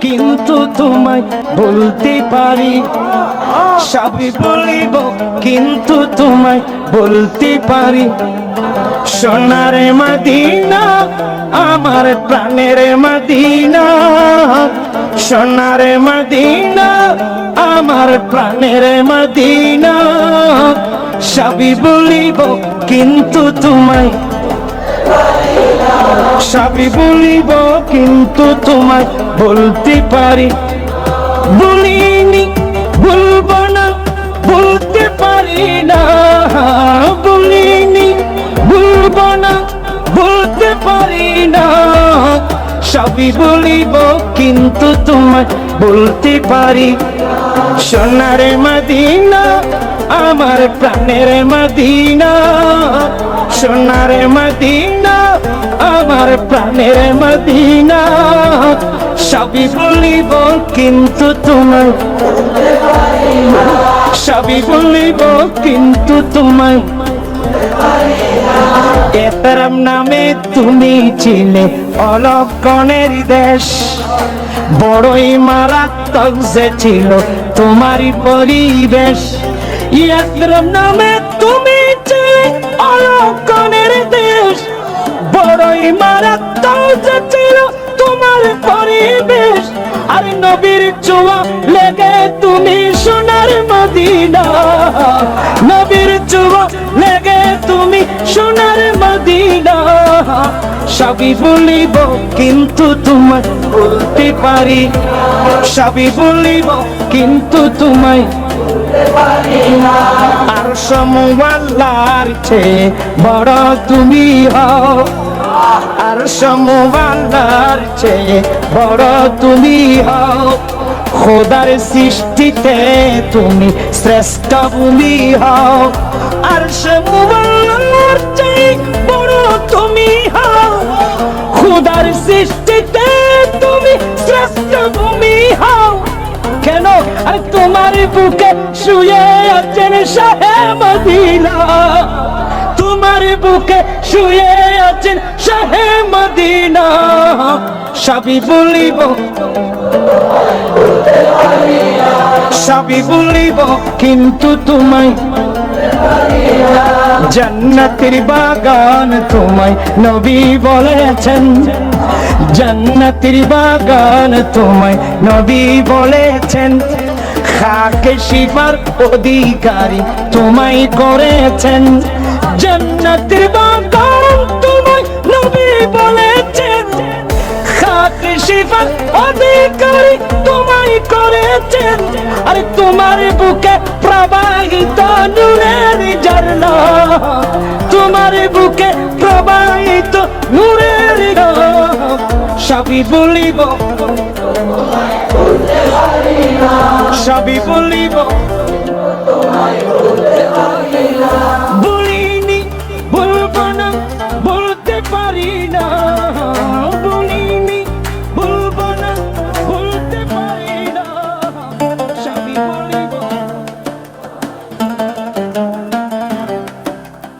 কিন্তু তোমায় বলতে পারি। সবই বলিব কিন্তু তোমায় বলতে পারি। সোনার মদিনা, আমার প্রাণের মদিনা। সোনার মদিনা, আমার প্রাণের মদিনা। সবই বলিব, কিন্তু তোমায়। সবই বলিব, কিন্তু তোমায় বলতে পারি। বলিনি, বলব না, বলতে পারি না। বলিনি, বলব না, বলতে পারি না। সবই বলিব, কিন্তু তোমায় বলতে পারি। সোনার মদিনা আমার প্রাণের মদিনা, সোনার মদিনা, আমার প্রাণের মদিনা। সবই বলিব কিন্তু তোমায়, সবই বলিব কিন্তু তোমায়। এতরম নামে তুমি ছিলে অলক্ষণের দেশ, বড়ই মারাত্মক যে ছিল তোমারই পরিবেশ। ইয়াত্রম নামে তুমি ছিলে অলক্ষণের দেশ। বড়ই মারাত্মক ছিল তোমার পরিবেশ। আর নবীর চোয়া লেগে তুমি সোনার মদিনা। নবীর চোয়া লেগে তুমি সোনার মদিনা। সবই বলিব, কিন্তু তোমায় বলতে পারি। সবই বলিব, কিন্তু তোমায় আর সমুয়াল্লার চেয়ে বড় তুমি হও। আর সমুয়াল্লার চেয়ে বড় তুমি হও। খোদার সৃষ্টিতে তুমি শ্রেষ্ঠ ভূমি হও। আর সমুয়াল্লার চেয়ে বড় তুমি হও। খোদার সৃষ্টিতে তুমি শ্রেষ্ঠ ভূমি হও। তোমার বুকে শুয়ে আছেন শাহে মদিনা। তোমার বুকে শুয়ে আছেন শাহে মদিনা। সবই বলিব সবই বলিব, কিন্তু তোমায় জান্নাতের বাগান তোমায় নবী বলেছেন। জান্নাতের বাগান তোমায় নবী বলেছেন। খাকে শিবার অধিকারী তোমায় করেছেন। জান্নাতের বাগান তোমায় নবী বলেছেন। শিবার অধিকারী তোমায় করেছেন। আর তোমার বুকে প্রবাহিত নূরের ঝর্ণা। তোমার বুকে প্রবাহিত নূরের। সবই বলিব। সবই বলিব